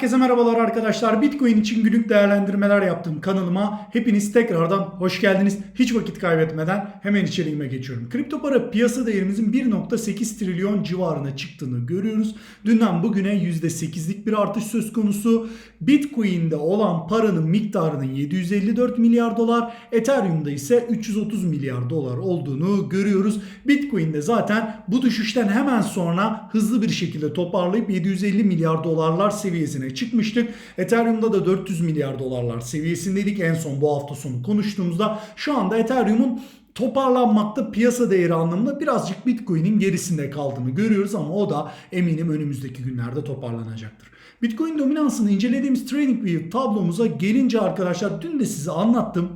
Herkese merhabalar arkadaşlar. Bitcoin için günlük değerlendirmeler yaptığım kanalıma hepiniz tekrardan hoş geldiniz. Hiç vakit kaybetmeden hemen içeriğime geçiyorum. Kripto para piyasa değerimizin 1.8 trilyon civarına çıktığını görüyoruz. Dünden bugüne %8'lik bir artış söz konusu. Bitcoin'de olan paranın miktarının 754 milyar dolar, Ethereum'da ise 330 milyar dolar olduğunu görüyoruz. Bitcoin'de zaten bu düşüşten hemen sonra hızlı bir şekilde toparlayıp 750 milyar dolarlar seviyesine çıkmıştık. Ethereum'da da 400 milyar dolarlar seviyesindeydik en son bu hafta sonu konuştuğumuzda. Şu anda Ethereum'un toparlanmakta piyasa değeri anlamında birazcık Bitcoin'in gerisinde kaldığını görüyoruz ama o da eminim önümüzdeki günlerde toparlanacaktır. Bitcoin dominansını incelediğimiz TradingView tablomuza gelince arkadaşlar dün de size anlattım.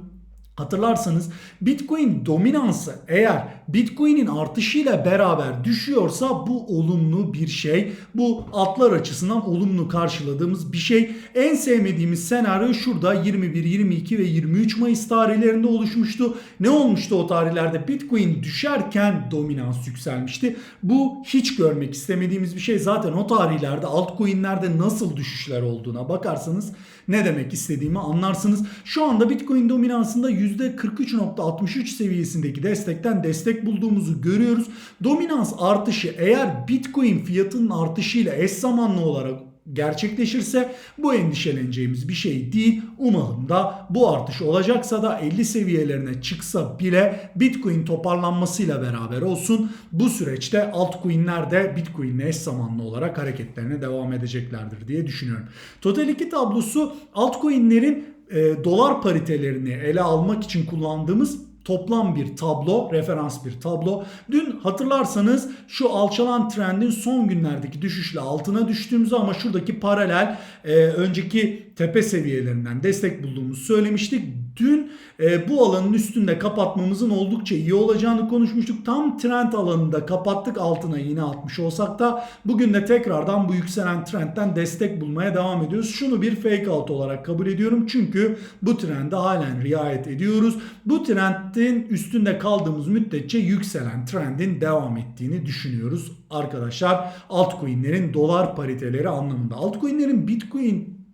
Hatırlarsanız Bitcoin dominansı eğer Bitcoin'in artışıyla beraber düşüyorsa bu olumlu bir şey. Bu altlar açısından olumlu karşıladığımız bir şey. En sevmediğimiz senaryo şurada 21, 22 ve 23 Mayıs tarihlerinde oluşmuştu. Ne olmuştu o tarihlerde? Bitcoin düşerken dominans yükselmişti. Bu hiç görmek istemediğimiz bir şey. Zaten o tarihlerde altcoin'lerde nasıl düşüşler olduğuna bakarsanız ne demek istediğimi anlarsınız. Şu anda Bitcoin dominansında %43.63 seviyesindeki destekten destek bulduğumuzu görüyoruz. Dominans artışı eğer Bitcoin fiyatının artışıyla eş zamanlı olarak gerçekleşirse bu endişeleneceğimiz bir şey değil. Umalım da bu artış olacaksa da 50 seviyelerine çıksa bile Bitcoin toparlanmasıyla beraber olsun. Bu süreçte altcoin'ler de Bitcoin'le eş zamanlı olarak hareketlerine devam edeceklerdir diye düşünüyorum. Total 2 tablosu altcoin'lerin e, dolar paritelerini ele almak için kullandığımız toplam bir tablo, referans bir tablo. Dün hatırlarsanız şu alçalan trendin son günlerdeki düşüşle altına düştüğümüzü ama şuradaki paralel e, önceki tepe seviyelerinden destek bulduğumuzu söylemiştik. Dün e, bu alanın üstünde kapatmamızın oldukça iyi olacağını konuşmuştuk. Tam trend alanında kapattık altına yine atmış olsak da bugün de tekrardan bu yükselen trendten destek bulmaya devam ediyoruz. Şunu bir fake out olarak kabul ediyorum. Çünkü bu trende halen riayet ediyoruz. Bu trendin üstünde kaldığımız müddetçe yükselen trendin devam ettiğini düşünüyoruz arkadaşlar. Altcoin'lerin dolar pariteleri anlamında. Altcoin'lerin Bitcoin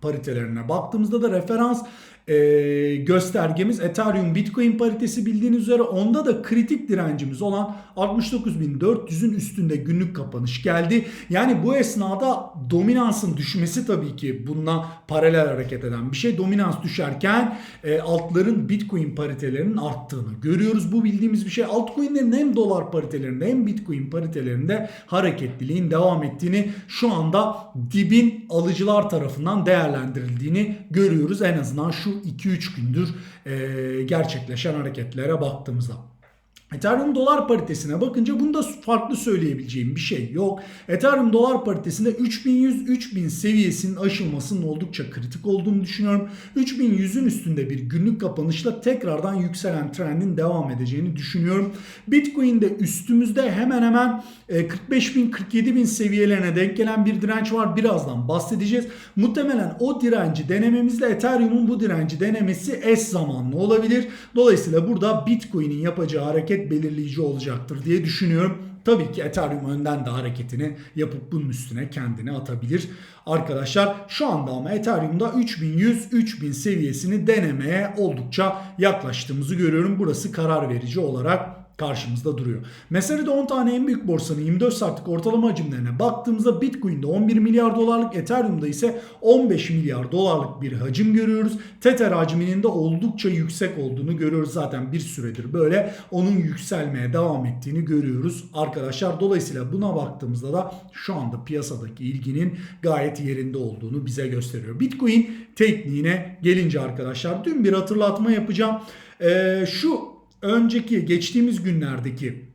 paritelerine baktığımızda da referans e, göstergemiz Ethereum Bitcoin paritesi bildiğiniz üzere onda da kritik direncimiz olan 69.400'ün üstünde günlük kapanış geldi. Yani bu esnada dominansın düşmesi tabii ki bununla paralel hareket eden bir şey. Dominans düşerken e, altların Bitcoin paritelerinin arttığını görüyoruz. Bu bildiğimiz bir şey. Altcoin'lerin hem dolar paritelerinde hem Bitcoin paritelerinde hareketliliğin devam ettiğini şu anda dibin alıcılar tarafından değerlendirildiğini görüyoruz. En azından şu 2-3 gündür gerçekleşen hareketlere baktığımızda. Ethereum dolar paritesine bakınca bunda farklı söyleyebileceğim bir şey yok. Ethereum dolar paritesinde 3100-3000 seviyesinin aşılmasının oldukça kritik olduğunu düşünüyorum. 3100'ün üstünde bir günlük kapanışla tekrardan yükselen trendin devam edeceğini düşünüyorum. Bitcoin'de üstümüzde hemen hemen 45.000-47.000 seviyelerine denk gelen bir direnç var. Birazdan bahsedeceğiz. Muhtemelen o direnci denememizle Ethereum'un bu direnci denemesi eş zamanlı olabilir. Dolayısıyla burada Bitcoin'in yapacağı hareket belirleyici olacaktır diye düşünüyorum. Tabii ki Ethereum önden de hareketini yapıp bunun üstüne kendini atabilir. Arkadaşlar şu anda ama Ethereum'da 3100-3000 seviyesini denemeye oldukça yaklaştığımızı görüyorum. Burası karar verici olarak karşımızda duruyor. Meselede 10 tane en büyük borsanın 24 saatlik ortalama hacimlerine baktığımızda Bitcoin'de 11 milyar dolarlık, Ethereum'da ise 15 milyar dolarlık bir hacim görüyoruz. Tether hacminin de oldukça yüksek olduğunu görüyoruz zaten bir süredir böyle. Onun yükselmeye devam ettiğini görüyoruz arkadaşlar. Dolayısıyla buna baktığımızda da şu anda piyasadaki ilginin gayet yerinde olduğunu bize gösteriyor. Bitcoin tekniğine gelince arkadaşlar dün bir hatırlatma yapacağım. Ee, şu önceki geçtiğimiz günlerdeki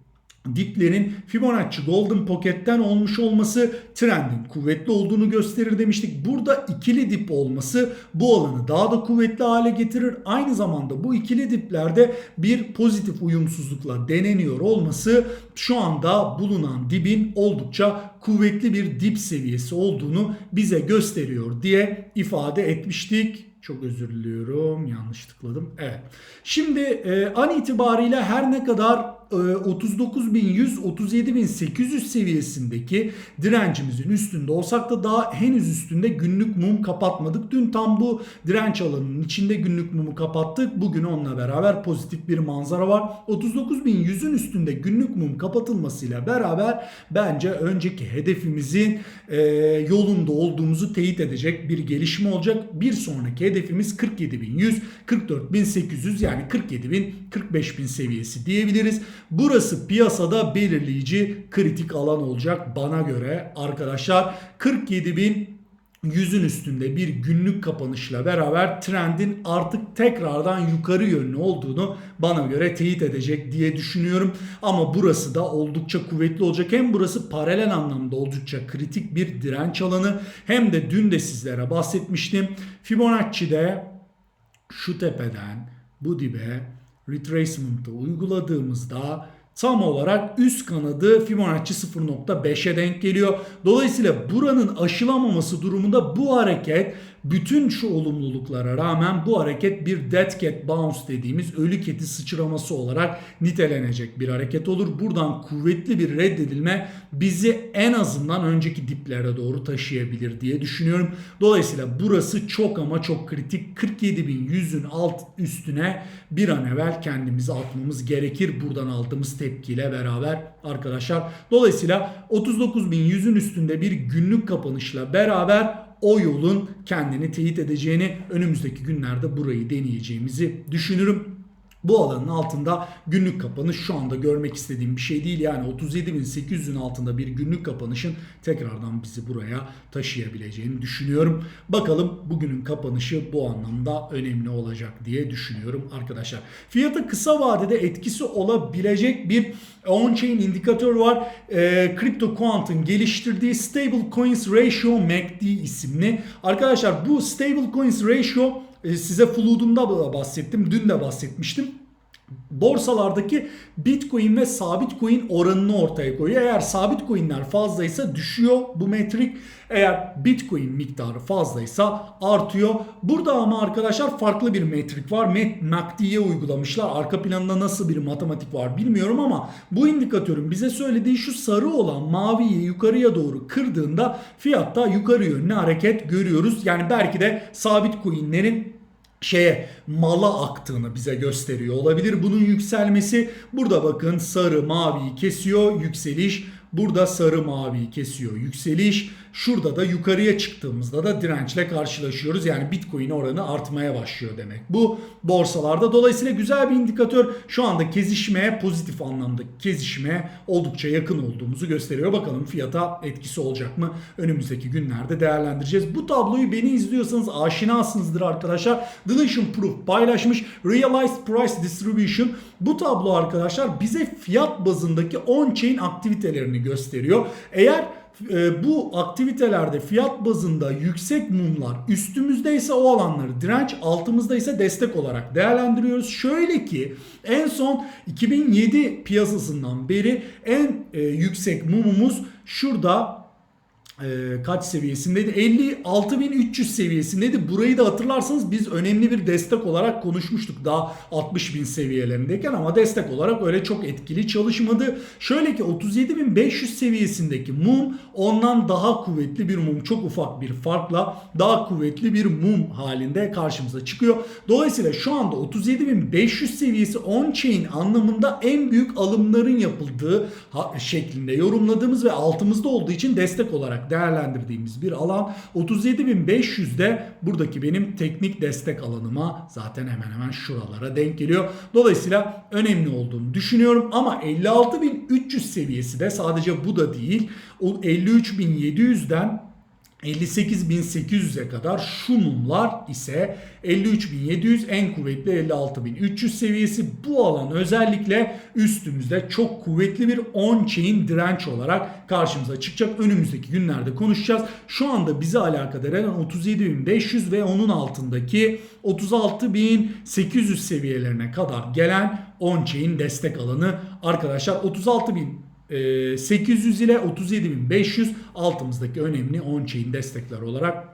diplerin Fibonacci Golden Pocket'ten olmuş olması trendin kuvvetli olduğunu gösterir demiştik. Burada ikili dip olması bu alanı daha da kuvvetli hale getirir. Aynı zamanda bu ikili diplerde bir pozitif uyumsuzlukla deneniyor olması şu anda bulunan dibin oldukça kuvvetli bir dip seviyesi olduğunu bize gösteriyor diye ifade etmiştik. Çok özür diliyorum. Yanlış tıkladım. Evet. Şimdi e, an itibariyle her ne kadar e, 39.100 37.800 seviyesindeki direncimizin üstünde olsak da daha henüz üstünde günlük mum kapatmadık. Dün tam bu direnç alanının içinde günlük mumu kapattık. Bugün onunla beraber pozitif bir manzara var. 39.100'ün üstünde günlük mum kapatılmasıyla beraber bence önceki hedefimizin e, yolunda olduğumuzu teyit edecek bir gelişme olacak. Bir sonraki hedefimiz 47.100, 44.800 yani 47.000, 45.000 seviyesi diyebiliriz. Burası piyasada belirleyici kritik alan olacak bana göre arkadaşlar. 47.000 yüzün üstünde bir günlük kapanışla beraber trendin artık tekrardan yukarı yönlü olduğunu bana göre teyit edecek diye düşünüyorum. Ama burası da oldukça kuvvetli olacak. Hem burası paralel anlamda oldukça kritik bir direnç alanı hem de dün de sizlere bahsetmiştim. Fibonacci'de şu tepeden bu dibe retracement'ı uyguladığımızda tam olarak üst kanadı Fibonacci 0.5'e denk geliyor. Dolayısıyla buranın aşılamaması durumunda bu hareket bütün şu olumluluklara rağmen bu hareket bir dead cat bounce dediğimiz ölü keti sıçraması olarak nitelenecek bir hareket olur. Buradan kuvvetli bir reddedilme bizi en azından önceki diplere doğru taşıyabilir diye düşünüyorum. Dolayısıyla burası çok ama çok kritik. 47.100'ün alt üstüne bir an evvel kendimizi atmamız gerekir. Buradan aldığımız tepkiyle beraber arkadaşlar. Dolayısıyla 39.100'ün üstünde bir günlük kapanışla beraber o yolun kendini teyit edeceğini önümüzdeki günlerde burayı deneyeceğimizi düşünürüm. Bu alanın altında günlük kapanış şu anda görmek istediğim bir şey değil. Yani 37.800'ün altında bir günlük kapanışın tekrardan bizi buraya taşıyabileceğini düşünüyorum. Bakalım bugünün kapanışı bu anlamda önemli olacak diye düşünüyorum arkadaşlar. Fiyatı kısa vadede etkisi olabilecek bir on-chain indikatör var. E, CryptoQuant'ın geliştirdiği Stable Coins Ratio MACD isimli. Arkadaşlar bu Stable Coins Ratio size Flood'umda da bahsettim. Dün de bahsetmiştim borsalardaki Bitcoin ve sabit coin oranını ortaya koyuyor. Eğer sabit coinler fazlaysa düşüyor bu metrik. Eğer Bitcoin miktarı fazlaysa artıyor. Burada ama arkadaşlar farklı bir metrik var. MACD'ye uygulamışlar. Arka planında nasıl bir matematik var bilmiyorum ama bu indikatörün bize söylediği şu sarı olan maviyi yukarıya doğru kırdığında fiyatta yukarı yönlü hareket görüyoruz. Yani belki de sabit coinlerin şeye mala aktığını bize gösteriyor olabilir. Bunun yükselmesi burada bakın sarı maviyi kesiyor yükseliş. Burada sarı maviyi kesiyor yükseliş. Şurada da yukarıya çıktığımızda da dirençle karşılaşıyoruz. Yani Bitcoin oranı artmaya başlıyor demek. Bu borsalarda dolayısıyla güzel bir indikatör. Şu anda kezişmeye pozitif anlamda kezişmeye oldukça yakın olduğumuzu gösteriyor. Bakalım fiyata etkisi olacak mı? Önümüzdeki günlerde değerlendireceğiz. Bu tabloyu beni izliyorsanız aşinasınızdır arkadaşlar. Deletion Proof paylaşmış. Realized Price Distribution. Bu tablo arkadaşlar bize fiyat bazındaki on-chain aktivitelerini gösteriyor. Eğer e, bu aktivitelerde fiyat bazında yüksek mumlar üstümüzdeyse o alanları direnç altımızda ise destek olarak değerlendiriyoruz. Şöyle ki en son 2007 piyasasından beri en e, yüksek mumumuz şurada e, kaç seviyesindeydi? 56.300 seviyesindeydi. Burayı da hatırlarsanız biz önemli bir destek olarak konuşmuştuk daha 60.000 seviyelerindeyken ama destek olarak öyle çok etkili çalışmadı. Şöyle ki 37.500 seviyesindeki mum ondan daha kuvvetli bir mum. Çok ufak bir farkla daha kuvvetli bir mum halinde karşımıza çıkıyor. Dolayısıyla şu anda 37.500 seviyesi on-chain anlamında en büyük alımların yapıldığı şeklinde yorumladığımız ve altımızda olduğu için destek olarak değerlendirdiğimiz bir alan. 37.500'de buradaki benim teknik destek alanıma zaten hemen hemen şuralara denk geliyor. Dolayısıyla önemli olduğunu düşünüyorum ama 56.300 seviyesi de sadece bu da değil. O 53.700'den 58.800'e kadar şu mumlar ise 53.700 en kuvvetli 56.300 seviyesi bu alan özellikle üstümüzde çok kuvvetli bir on-chain direnç olarak karşımıza çıkacak. Önümüzdeki günlerde konuşacağız. Şu anda bizi alakadar eden 37.500 ve onun altındaki 36.800 seviyelerine kadar gelen on-chain destek alanı arkadaşlar 36.000 800 ile 37.500 altımızdaki önemli on-chain destekler olarak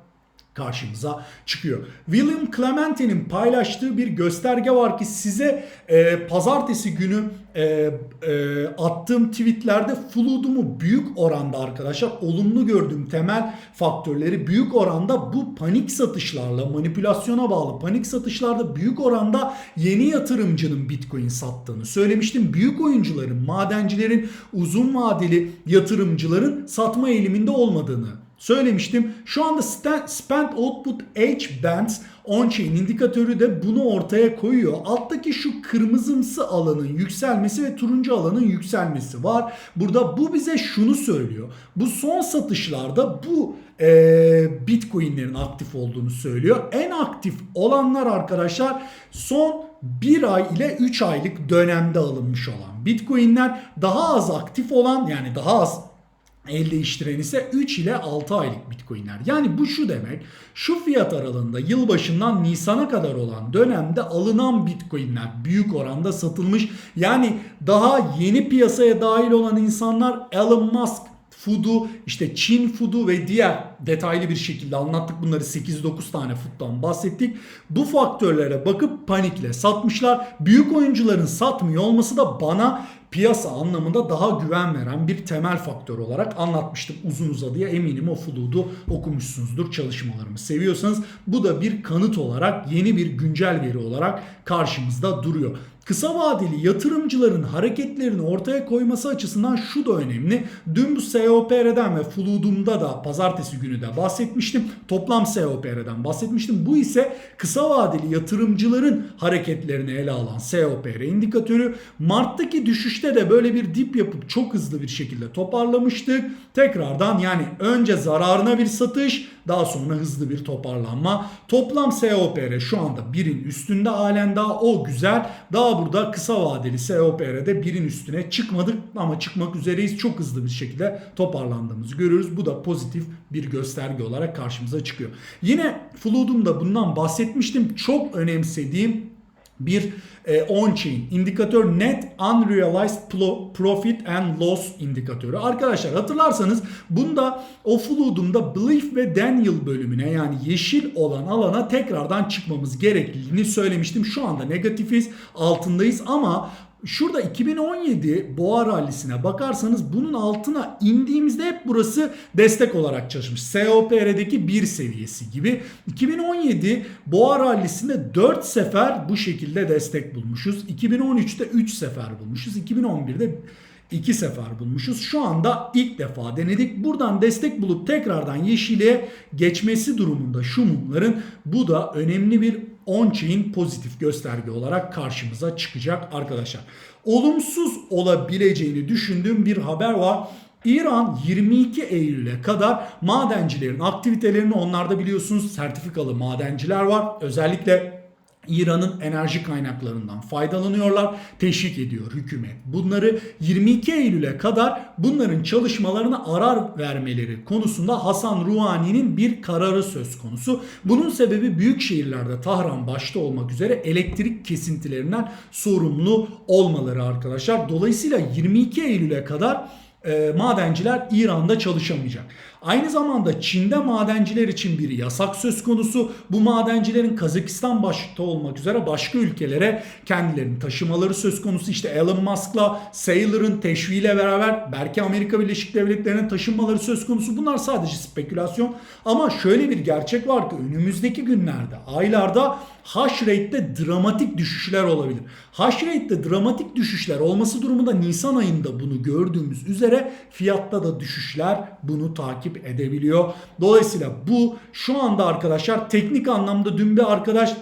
karşımıza çıkıyor. William Clementi'nin paylaştığı bir gösterge var ki size e, pazartesi günü e, e, attığım tweetlerde Flood'umu büyük oranda arkadaşlar olumlu gördüğüm temel faktörleri büyük oranda bu panik satışlarla manipülasyona bağlı panik satışlarda büyük oranda yeni yatırımcının Bitcoin sattığını söylemiştim. Büyük oyuncuların, madencilerin, uzun vadeli yatırımcıların satma eğiliminde olmadığını söylemiştim. Şu anda Spend Output H Bands on-chain indikatörü de bunu ortaya koyuyor. Alttaki şu kırmızımsı alanın yükselmesi ve turuncu alanın yükselmesi var. Burada bu bize şunu söylüyor. Bu son satışlarda bu e, Bitcoin'lerin aktif olduğunu söylüyor. En aktif olanlar arkadaşlar son 1 ay ile 3 aylık dönemde alınmış olan Bitcoin'ler daha az aktif olan yani daha az el değiştiren ise 3 ile 6 aylık bitcoinler. Yani bu şu demek şu fiyat aralığında yılbaşından Nisan'a kadar olan dönemde alınan bitcoinler büyük oranda satılmış. Yani daha yeni piyasaya dahil olan insanlar Elon Musk Food'u, işte Çin Food'u ve diğer detaylı bir şekilde anlattık bunları 8-9 tane food'dan bahsettik. Bu faktörlere bakıp panikle satmışlar. Büyük oyuncuların satmıyor olması da bana piyasa anlamında daha güven veren bir temel faktör olarak anlatmıştım uzun uzadıya. Eminim o Flood'u okumuşsunuzdur çalışmalarımı seviyorsanız. Bu da bir kanıt olarak yeni bir güncel veri olarak karşımızda duruyor. Kısa vadeli yatırımcıların hareketlerini ortaya koyması açısından şu da önemli. Dün bu SOPR'den ve Flood'umda da pazartesi günü de bahsetmiştim. Toplam SOPR'den bahsetmiştim. Bu ise kısa vadeli yatırımcıların hareketlerini ele alan SOPR indikatörü. Mart'taki düşüşte de böyle bir dip yapıp çok hızlı bir şekilde toparlamıştık. Tekrardan yani önce zararına bir satış daha sonra hızlı bir toparlanma. Toplam SOPR şu anda birin üstünde halen daha o güzel. Daha burada kısa vadeli SOPR'de birin üstüne çıkmadık ama çıkmak üzereyiz. Çok hızlı bir şekilde toparlandığımızı görüyoruz. Bu da pozitif bir gösterge olarak karşımıza çıkıyor. Yine Flood'umda bundan bahsetmiştim. Çok önemsediğim bir e, on-chain indikatör net unrealized profit and loss indikatörü. Arkadaşlar hatırlarsanız bunda o Flood'umda Belief ve Daniel bölümüne yani yeşil olan alana tekrardan çıkmamız gerekliliğini söylemiştim. Şu anda negatifiz altındayız ama Şurada 2017 boğa rallisine bakarsanız bunun altına indiğimizde hep burası destek olarak çalışmış. SOPR'deki 1 seviyesi gibi. 2017 boğa rallisinde 4 sefer bu şekilde destek bulmuşuz. 2013'te 3 sefer bulmuşuz. 2011'de iki sefer bulmuşuz. Şu anda ilk defa denedik. Buradan destek bulup tekrardan yeşile geçmesi durumunda şu mumların bu da önemli bir on-chain pozitif gösterge olarak karşımıza çıkacak arkadaşlar. Olumsuz olabileceğini düşündüğüm bir haber var. İran 22 Eylül'e kadar madencilerin aktivitelerini onlarda biliyorsunuz sertifikalı madenciler var. Özellikle İran'ın enerji kaynaklarından faydalanıyorlar. Teşvik ediyor hükümet. Bunları 22 Eylül'e kadar bunların çalışmalarına arar vermeleri konusunda Hasan Ruhani'nin bir kararı söz konusu. Bunun sebebi büyük şehirlerde Tahran başta olmak üzere elektrik kesintilerinden sorumlu olmaları arkadaşlar. Dolayısıyla 22 Eylül'e kadar e, madenciler İran'da çalışamayacak. Aynı zamanda Çin'de madenciler için bir yasak söz konusu. Bu madencilerin Kazakistan başta olmak üzere başka ülkelere kendilerini taşımaları söz konusu. İşte Elon Musk'la Saylor'ın teşviğiyle beraber belki Amerika Birleşik Devletleri'nin taşınmaları söz konusu. Bunlar sadece spekülasyon. Ama şöyle bir gerçek var ki önümüzdeki günlerde, aylarda hash rate'de dramatik düşüşler olabilir. Hash rate'de dramatik düşüşler olması durumunda Nisan ayında bunu gördüğümüz üzere fiyatta da düşüşler bunu takip edebiliyor. Dolayısıyla bu şu anda arkadaşlar teknik anlamda dün bir arkadaş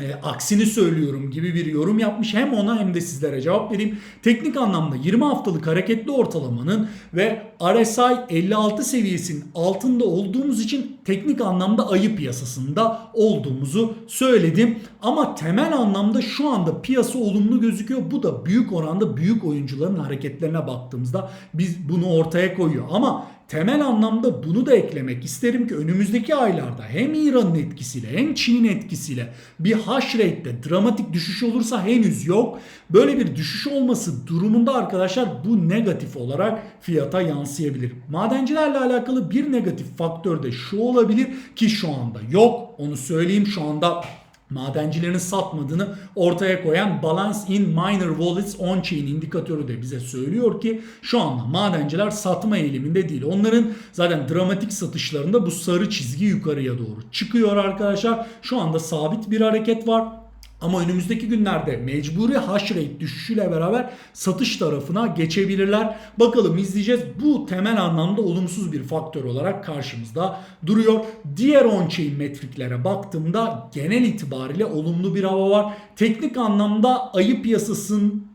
e, aksini söylüyorum gibi bir yorum yapmış. Hem ona hem de sizlere cevap vereyim. Teknik anlamda 20 haftalık hareketli ortalamanın ve RSI 56 seviyesinin altında olduğumuz için teknik anlamda ayı piyasasında olduğumuzu söyledim. Ama temel anlamda şu anda piyasa olumlu gözüküyor. Bu da büyük oranda büyük oyuncuların hareketlerine baktığımızda biz bunu ortaya koyuyor. Ama temel anlamda bunu da eklemek isterim ki önümüzdeki aylarda hem İran'ın etkisiyle hem Çin'in etkisiyle bir hash rate'de dramatik düşüş olursa henüz yok. Böyle bir düşüş olması durumunda arkadaşlar bu negatif olarak fiyata yansıyabilir. Madencilerle alakalı bir negatif faktör de şu olabilir ki şu anda yok. Onu söyleyeyim şu anda madencilerin satmadığını ortaya koyan Balance in Minor Wallets on-chain indikatörü de bize söylüyor ki şu anda madenciler satma eğiliminde değil. Onların zaten dramatik satışlarında bu sarı çizgi yukarıya doğru çıkıyor arkadaşlar. Şu anda sabit bir hareket var. Ama önümüzdeki günlerde mecburi hash rate düşüşüyle beraber satış tarafına geçebilirler. Bakalım izleyeceğiz. Bu temel anlamda olumsuz bir faktör olarak karşımızda duruyor. Diğer on-chain metriklere baktığımda genel itibariyle olumlu bir hava var. Teknik anlamda ayı piyasasının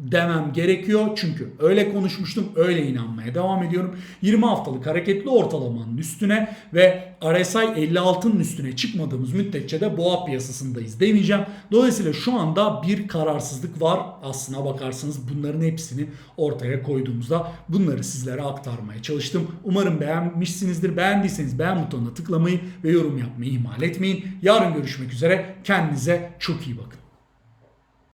demem gerekiyor. Çünkü öyle konuşmuştum, öyle inanmaya devam ediyorum. 20 haftalık hareketli ortalamanın üstüne ve RSI 56'nın üstüne çıkmadığımız müddetçe de boğa piyasasındayız demeyeceğim. Dolayısıyla şu anda bir kararsızlık var. Aslına bakarsanız bunların hepsini ortaya koyduğumuzda bunları sizlere aktarmaya çalıştım. Umarım beğenmişsinizdir. Beğendiyseniz beğen butonuna tıklamayı ve yorum yapmayı ihmal etmeyin. Yarın görüşmek üzere. Kendinize çok iyi bakın.